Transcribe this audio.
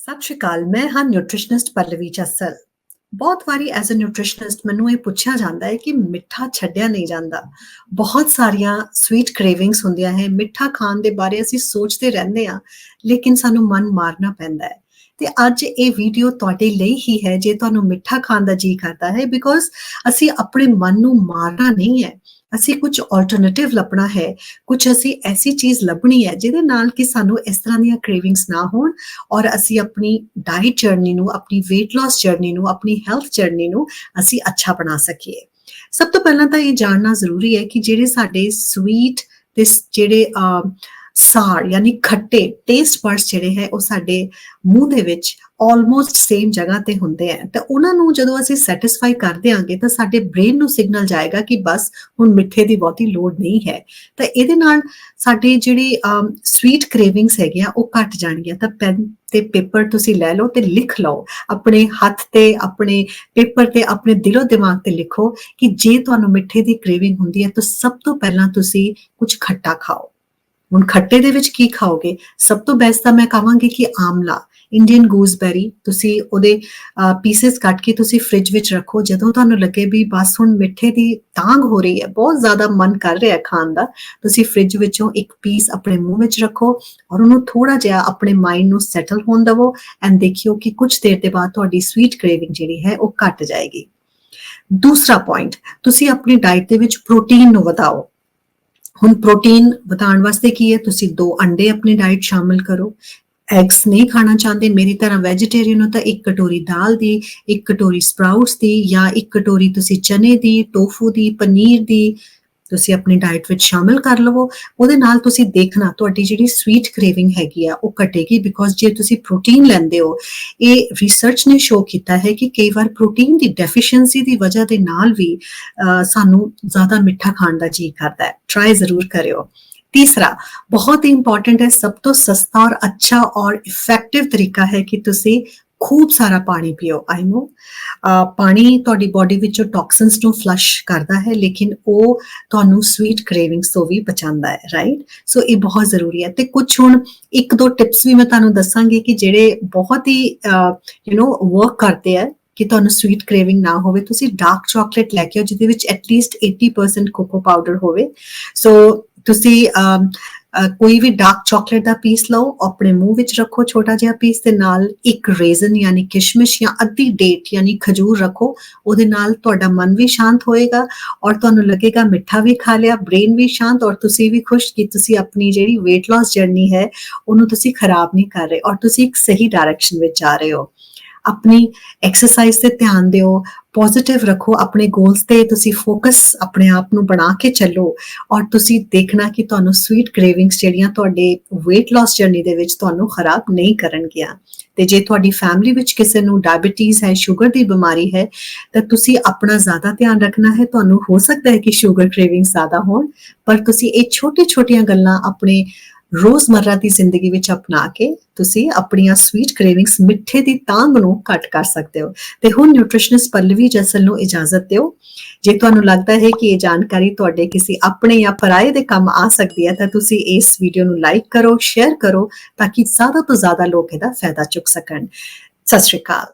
ਸਤਿ ਸ਼੍ਰੀ ਅਕਾਲ, ਮੈਂ ਹਾਂ ਨਿਊਟ੍ਰੀਸ਼ਨਿਸਟ ਪੱਲਵੀ ਜੱਸਲ। ਬਹੁਤ ਵਾਰੀ ਐਜ਼ ਅ ਨਿਊਟ੍ਰੀਸ਼ਨਿਸਟ ਮੈਨੂੰ ਇਹ ਪੁੱਛਿਆ ਜਾਂਦਾ ਹੈ ਕਿ ਮਿੱਠਾ ਛੱਡਿਆ ਨਹੀਂ ਜਾਂਦਾ। ਬਹੁਤ ਸਾਰੀਆਂ ਸਵੀਟ ਕ੍ਰੇਵਿੰਗਸ ਹੁੰਦੀਆਂ ਹੈ, ਮਿੱਠਾ ਖਾਣ ਦੇ ਬਾਰੇ ਅਸੀਂ ਸੋਚਦੇ ਰਹਿੰਦੇ ਹਾਂ, ਲੇਕਿਨ ਸਾਨੂੰ ਮਨ ਮਾਰਨਾ ਪੈਂਦਾ ਹੈ। ਤੇ ਅੱਜ ਇਹ ਵੀਡੀਓ ਤੁਹਾਡੇ ਲਈ ਹੀ ਹੈ, ਜੇ ਤੁਹਾਨੂੰ ਮਿੱਠਾ ਖਾਣ ਦਾ ਜੀ ਕਰਦਾ ਹੈ ਬਿਕੋਜ਼ ਅਸੀਂ ਆਪਣੇ ਮਨ ਨੂੰ ਮਾਰਨਾ ਨਹੀਂ ਹੈ। ਅਸੀਂ ਕੁਝ ਆਲਟਰਨੇਟਿਵ ਲੱਭਣਾ ਹੈ, ਕੁਝ ਅਸੀਂ ਐਸੀ ਚੀਜ਼ ਲੱਭਣੀ ਹੈ, ਜਿਹਦੇ ਨਾਲ ਕਿ ਸਾਨੂੰ ਇਸ ਤਰ੍ਹਾਂ ਦੀਆਂ ਕ੍ਰੇਵਿੰਗਸ ਨਾ ਹੋਣ ਔਰ ਅਸੀਂ ਆਪਣੀ ਡਾਈਟ ਜਰਨੀ ਨੂੰ, ਆਪਣੀ weight loss ਜਰਨੀ ਨੂੰ, ਆਪਣੀ ਹੈਲਥ ਜਰਨੀ ਨੂੰ ਅਸੀਂ ਅੱਛਾ ਬਣਾ ਸਕੀਏ। ਸਭ ਤੋਂ ਪਹਿਲਾਂ ਤਾਂ ਇਹ ਜਾਣਨਾ ਜ਼ਰੂਰੀ ਹੈ ਕਿ ਜਿਹੜੇ ਸਾਡੇ ਸਵੀਟ ਤੇ ਜਿਹੜੇ ਸਾਰ, ਯਾਨੀ ਖੱਟੇ ਟੇਸਟ ਬਰਡਸ ਜਿਹੜੇ ਹੈ, ਉਹ ਸਾਡੇ ਮੂੰਹ ਦੇ ਵਿੱਚ ਆਲਮੋਸਟ ਸੇਮ ਜਗ੍ਹਾ ਤੇ ਹੁੰਦੇ ਆ ਤਾਂ ਉਹਨਾਂ ਨੂੰ ਜਦੋਂ ਅਸੀਂ ਸੈਟੀਸਫਾਈ ਕਰ ਦਿਆਂਗੇ ਤਾਂ ਸਾਡੇ ਬ੍ਰੇਨ ਨੂੰ ਸਿਗਨਲ ਜਾਏਗਾ ਕਿ ਬਸ ਹੁਣ ਮਿੱਠੇ ਦੀ ਬਹੁਤੀ ਲੋੜ ਨਹੀਂ ਹੈ। ਤਾਂ ਇਹਦੇ ਨਾਲ ਸਾਡੇ ਜਿਹੜੀ ਸਵੀਟ ਕ੍ਰੇਵਿੰਗਸ ਹੈਗੀਆਂ, ਉਹ ਘਟ ਜਾਣਗੀਆਂ। ਤਾਂ ਪੈਨ ਤੇ ਪੇਪਰ ਤੁਸੀਂ ਲੈ ਲਓ ਤੇ ਲਿਖ ਲਓ। ਆਪਣੇ ਹੱਥ ਤੇ, ਆਪਣੇ ਪੇਪਰ ਤੇ, ਆਪਣੇ ਦਿਲੋਂ ਦਿਮਾਗ ਤੇ ਲਿਖੋ ਕਿ ਜੇ ਤੁਹਾਨੂੰ ਮਿੱਠੇ ਦੀ ਕ੍ਰੇਵਿੰਗ ਹੁੰਦੀ ਹੈ, ਤਾਂ ਸਭ ਤੋਂ ਪਹਿਲਾਂ ਤੁਸੀਂ ਕੁਝ ਖੱਟਾ ਖਾਓ। ਹੁਣ ਖੱਟੇ ਦੇ ਵਿੱਚ ਕੀ ਖਾਓਗੇ? ਸਭ ਤੋਂ ਬੈਸਟ ਤਾਂ ਮੈਂ ਕਹਾਂਗੀ ਕਿ ਆਮਲਾ ਇੰਡੀਅਨ ਗੂਸਬੈਰੀ ਤੁਸੀਂ ਉਹਦੇ ਪੀਸਸ ਕੱਟ ਕੇ ਤੁਸੀਂ ਫ੍ਰਿਜ ਵਿੱਚ ਰੱਖੋ। ਜਦੋਂ ਤੁਹਾਨੂੰ ਲੱਗੇ ਵੀ ਬਸ ਹੁਣ ਮਿੱਠੇ ਦੀ ਤਾਂਗ ਹੋ ਰਹੀ ਹੈ, ਬਹੁਤ ਜ਼ਿਆਦਾ ਮਨ ਕਰ ਰਿਹਾ ਖਾਣ ਦਾ, ਤੁਸੀਂ ਫ੍ਰਿਜ ਵਿੱਚੋਂ ਇੱਕ ਪੀਸ ਆਪਣੇ ਮੂੰਹ ਵਿੱਚ ਰੱਖੋ ਔਰ ਉਹਨੂੰ ਥੋੜਾ ਜਿਹਾ ਆਪਣੇ ਮਾਈਂਡ ਨੂੰ ਸੈਟਲ ਹੋਣ ਦਿਵੋ ਐਂਡ ਦੇਖਿਓ ਕਿ ਕੁਝ ਦੇਰ ਦੇ ਬਾਅਦ ਤੁਹਾਡੀ ਸਵੀਟ ਕ੍ਰੇਵਿੰਗ ਜਿਹੜੀ ਹੈ ਉਹ ਘਟ ਜਾਏਗੀ। ਦੂਸਰਾ ਪੁਆਇੰਟ ਤੁਸੀਂ ਆਪਣੀ ਡਾਈਟ ਦੇ ਵਿੱਚ ਪ੍ਰੋਟੀਨ ਨੂੰ ਵਧਾਓ। ਹੁਣ ਪ੍ਰੋਟੀਨ ਵਧਾਉਣ ਵਾਸਤੇ ਕੀ ਹੈ? ਤੁਸੀਂ ਦੋ ਅੰਡੇ ਆਪਣੀ ਡਾਈਟ ਸ਼ਾਮਿਲ ਕਰੋ। ਐਗਸ ਨਹੀਂ ਖਾਣਾ ਚਾਹੁੰਦੇ, ਮੇਰੀ ਤਰ੍ਹਾਂ ਵੈਜੀਟੇਰੀਅਨ ਹੋ ਤਾਂ ਇੱਕ ਕਟੋਰੀ ਦਾਲ ਦੀ, ਇੱਕ ਕਟੋਰੀ ਸਪਰਾਊਟਸ ਦੀ ਜਾਂ ਇੱਕ ਕਟੋਰੀ ਤੁਸੀਂ ਚਨੇ ਦੀ ਟੋਫੂ ਦੀ, ਪਨੀਰ ਦੀ ਤੁਸੀਂ ਆਪਣੀ ਡਾਈਟ ਵਿੱਚ ਸ਼ਾਮਿਲ ਕਰ ਲਵੋ, ਉਹਦੇ ਨਾਲ ਤੁਸੀਂ ਦੇਖਣਾ ਤੁਹਾਡੀ ਜਿਹੜੀ ਸਵੀਟ ਕ੍ਰੇਵਿੰਗ ਹੈਗੀ ਆ, ਉਹ ਘਟੇਗੀ ਬਿਕੋਜ਼ ਜੇ ਤੁਸੀਂ ਪ੍ਰੋਟੀਨ ਲੈਂਦੇ ਹੋ, ਇਹ ਰਿਸਰਚ ਨੇ ਸ਼ੋ ਕੀਤਾ ਹੈ ਕਿ ਕਈ ਵਾਰ ਪ੍ਰੋਟੀਨ ਦੀ ਡੈਫੀਸ਼ੀਐਂਸੀ ਦੀ ਵਜ੍ਹਾ ਦੇ ਨਾਲ ਵੀ ਸਾਨੂੰ ਜ਼ਿਆਦਾ ਮਿੱਠਾ ਖਾਣ ਦਾ ਜੀ ਕਰਦਾ ਹੈ। ਟਰਾਈ ਜ਼ਰੂਰ ਕਰਿਓ। ਤੀਸਰਾ, ਬਹੁਤ ਹੀ ਇੰਪੋਰਟੈਂਟ ਹੈ, ਸਭ ਤੋਂ ਸਸਤਾ ਔਰ ਅੱਛਾ ਔਰ ਇਫੈਕਟਿਵ ਤਰੀਕਾ ਹੈ ਕਿ ਤੁਸੀਂ ਖੂਬ ਸਾਰਾ ਪਾਣੀ ਪੀਓ ਆਈ ਨੋ ਪਾਣੀ ਤੁਹਾਡੀ ਬਾਡੀ ਵਿੱਚੋਂ ਟੌਕਸਿਨਸ ਨੂੰ ਫਲਸ਼ ਕਰਦਾ ਹੈ, ਲੇਕਿਨ ਉਹ ਤੁਹਾਨੂੰ ਸਵੀਟ ਕ੍ਰੇਵਿੰਗਸ ਤੋਂ ਵੀ ਬਚਾਉਂਦਾ ਹੈ ਰਾਈਟ ਸੋ ਇਹ ਬਹੁਤ ਜ਼ਰੂਰੀ ਹੈ। ਤੇ ਕੁਝ ਹੁਣ ਇੱਕ ਦੋ ਟਿਪਸ ਵੀ ਮੈਂ ਤੁਹਾਨੂੰ ਦੱਸਾਂਗੀ ਕਿ ਜਿਹੜੇ ਬਹੁਤ ਹੀ ਯੂ نو ਵਰਕ ਕਰਦੇ ਆ, ਕਿ ਤੁਹਾਨੂੰ ਸਵੀਟ ਕ੍ਰੇਵਿੰਗ ਨਾ ਹੋਵੇ, ਤੁਸੀਂ ਡਾਰਕ ਚਾਕਲੇਟ ਲੈ ਕੇ ਆਓ, ਜਿਹਦੇ ਵਿੱਚ ਐਟਲੀਸਟ 80% ਕੋਕੋ ਪਾਊਡਰ ਹੋਵੇ। ਸੋ ਤੁਸੀਂ ਕੋਈ ਵੀ ਡਾਰਕ ਚਾਕਲੇਟ ਦਾ ਪੀਸ ਲਓ ਆਪਣੇ ਮੂੰਹ ਵਿੱਚ ਰੱਖੋ ਛੋਟਾ ਜਿਹਾ ਪੀਸ ਦੇ ਨਾਲ ਇੱਕ ਰੇਜ਼ਨ ਯਾਨੀ ਕਿਸ਼ਮਿਸ਼ ਜਾਂ ਅੱਧੀ ਡੇਟ ਯਾਨੀ ਖਜੂਰ ਰੱਖੋ। ਉਹਦੇ ਨਾਲ ਤੁਹਾਡਾ ਮਨ ਵੀ ਸ਼ਾਂਤ ਹੋਏਗਾ ਔਰ ਤੁਹਾਨੂੰ ਲੱਗੇਗਾ ਮਿੱਠਾ ਵੀ ਖਾ ਲਿਆ ਬ੍ਰੇਨ ਵੀ ਸ਼ਾਂਤ ਔਰ ਤੁਸੀਂ ਵੀ ਖੁਸ਼ ਕਿ ਤੁਸੀਂ ਆਪਣੀ ਜਿਹੜੀ weight loss ਜਰਨੀ ਹੈ, ਉਹਨੂੰ ਤੁਸੀਂ ਖਰਾਬ ਨਹੀਂ ਕਰ ਰਹੇ ਔਰ ਤੁਸੀਂ ਇੱਕ ਸਹੀ ਡਾਇਰੈਕਸ਼ਨ ਵਿੱਚ ਜਾ ਰਹੇ ਹੋ। ਆਪਣੀ ਐਕਸਰਸਾਈਜ਼ ਤੇ ਧਿਆਨ ਦਿਓ ਪੋਜ਼ਿਟਿਵ ਰੱਖੋ, ਆਪਣੇ ਗੋਲਸ ਤੇ ਤੁਸੀਂ ਫੋਕਸ ਆਪਣੇ ਆਪ ਨੂੰ ਬਣਾ ਕੇ ਚੱਲੋ ਔਰ ਤੁਸੀਂ ਦੇਖਣਾ ਕਿ ਤੁਹਾਨੂੰ ਸਵੀਟ ਕ੍ਰੇਵਿੰਗਸ ਜਿਹੜੀਆਂ ਤੁਹਾਡੇ weight loss ਜਰਨੀ ਦੇ ਵਿੱਚ ਤੁਹਾਨੂੰ ਖਰਾਬ ਨਹੀਂ ਕਰਨਗੀਆਂ। ਤੇ ਜੇ ਤੁਹਾਡੀ ਫੈਮਿਲੀ ਵਿੱਚ ਕਿਸੇ ਨੂੰ ਡਾਇਬੀਟੀਜ਼ ਹੈ ਸ਼ੂਗਰ ਦੀ ਬਿਮਾਰੀ ਹੈ, ਤਾਂ ਤੁਸੀਂ ਆਪਣਾ ਜ਼ਿਆਦਾ ਧਿਆਨ ਰੱਖਣਾ ਹੈ। ਤੁਹਾਨੂੰ ਹੋ ਸਕਦਾ ਹੈ ਕਿ ਸ਼ੂਗਰ ਕ੍ਰੇਵਿੰਗ ਜ਼ਿਆਦਾ ਹੋਣ, ਪਰ ਤੁਸੀਂ ਇਹ ਛੋਟੇ-ਛੋਟੀਆਂ ਗੱਲਾਂ ਆਪਣੇ ਰੋਜ਼ਮਰਰਾ ਦੀ ਜ਼ਿੰਦਗੀ ਵਿੱਚ ਅਪਣਾ ਕੇ ਤੁਸੀਂ ਆਪਣੀਆਂ ਸਵੀਟ ਕ੍ਰੇਵਿੰਗਸ ਮਿੱਠੇ ਦੀ ਤਾਂਗ ਨੂੰ ਘੱਟ ਕਰ ਸਕਦੇ ਹੋ। ਤੇ ਹੁਣ ਨਿਊਟ੍ਰੀਸ਼ਨਿਸਟ ਪੱਲਵੀ ਜਸਲ ਨੂੰ ਇਜਾਜ਼ਤ ਦਿਓ। ਜੇ ਤੁਹਾਨੂੰ ਲੱਗਦਾ ਹੈ ਕਿ ਇਹ ਜਾਣਕਾਰੀ ਤੁਹਾਡੇ ਕਿਸੇ ਆਪਣੇ ਜਾਂ ਪਰਾਏ ਦੇ ਕੰਮ ਆ ਸਕਦੀ ਹੈ, ਤਾਂ ਤੁਸੀਂ ਇਸ ਵੀਡੀਓ ਨੂੰ ਲਾਈਕ ਕਰੋ ਸ਼ੇਅਰ ਕਰੋ, ਤਾਂ ਕਿ ਜ਼ਿਆਦਾ ਤੋਂ ਜ਼ਿਆਦਾ ਲੋਕ ਇਹਦਾ ਫਾਇਦਾ ਚੁੱਕ ਸਕਣ। ਸਤਿ ਸ਼੍ਰੀ ਅਕਾਲ।